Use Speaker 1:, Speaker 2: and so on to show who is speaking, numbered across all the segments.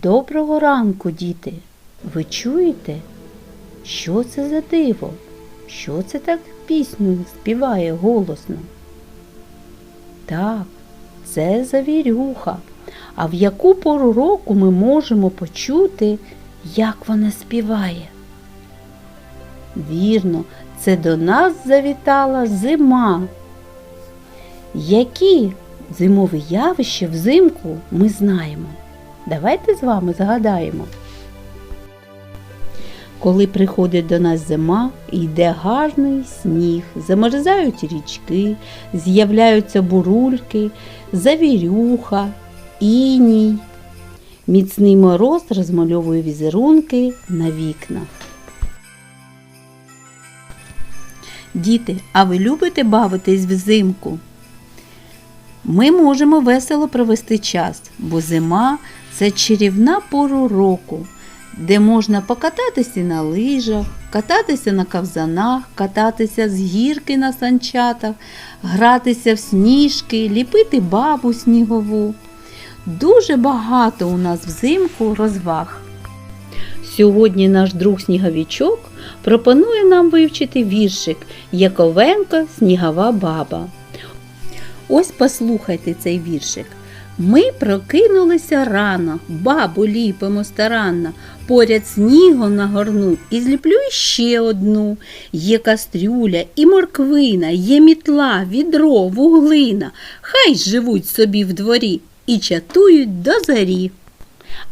Speaker 1: Доброго ранку, діти. Ви чуєте? Що це за диво? Що це так пісню співає голосно? Так, це завірюха. А в яку пору року ми можемо почути, як вона співає? Вірно, це до нас завітала зима. Які зимові явища взимку ми знаємо? Давайте з вами згадаємо. Коли приходить до нас зима, йде гарний сніг, замерзають річки, з'являються бурульки, завірюха, іній. Міцний мороз розмальовує візерунки на вікнах. Діти, а ви любите бавитись взимку? Ми можемо весело провести час, бо зима це чарівна пору року, де можна покататися на лижах, кататися на ковзанах, кататися з гірки на санчатах, гратися в сніжки, ліпити бабу снігову. Дуже багато у нас взимку розваг. Сьогодні наш друг сніговічок пропонує нам вивчити віршик Яковенко Снігова баба. Ось послухайте цей віршик. Ми прокинулися рано, бабу ліпимо старанно, поряд снігом нагорну і зліплю ще одну. Є кастрюля і морквина, є мітла, відро, вуглина. Хай живуть собі в дворі і чатують до зарі.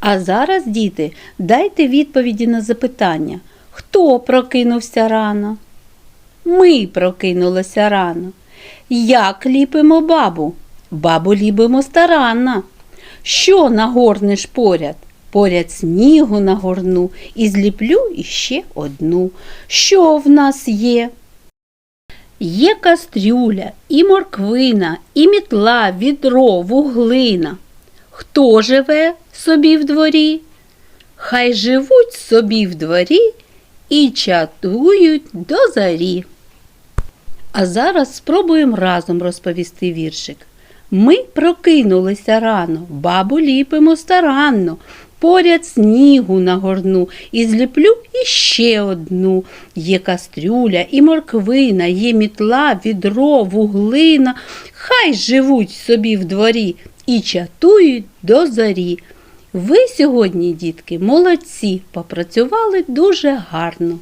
Speaker 1: А зараз, діти, дайте відповіді на запитання. Хто прокинувся рано? Ми прокинулися рано. Як ліпимо бабу? Бабу ліпимо старанно. Що нагорнеш поряд? Поряд снігу нагорну і зліплю іще одну. Що в нас є? Є кастрюля, і морквина, і мітла, відро, вуглина. Хто живе собі в дворі? Хай живуть собі в дворі і чатують до зарі. А зараз спробуємо разом розповісти віршик. Ми прокинулися рано, бабу ліпимо старанно, поряд снігу нагорну і зліплю іще одну. Є кастрюля і морквина, є мітла, відро, вуглина. Хай живуть собі в дворі і чатують до зарі. Ви сьогодні, дітки, молодці, попрацювали дуже гарно.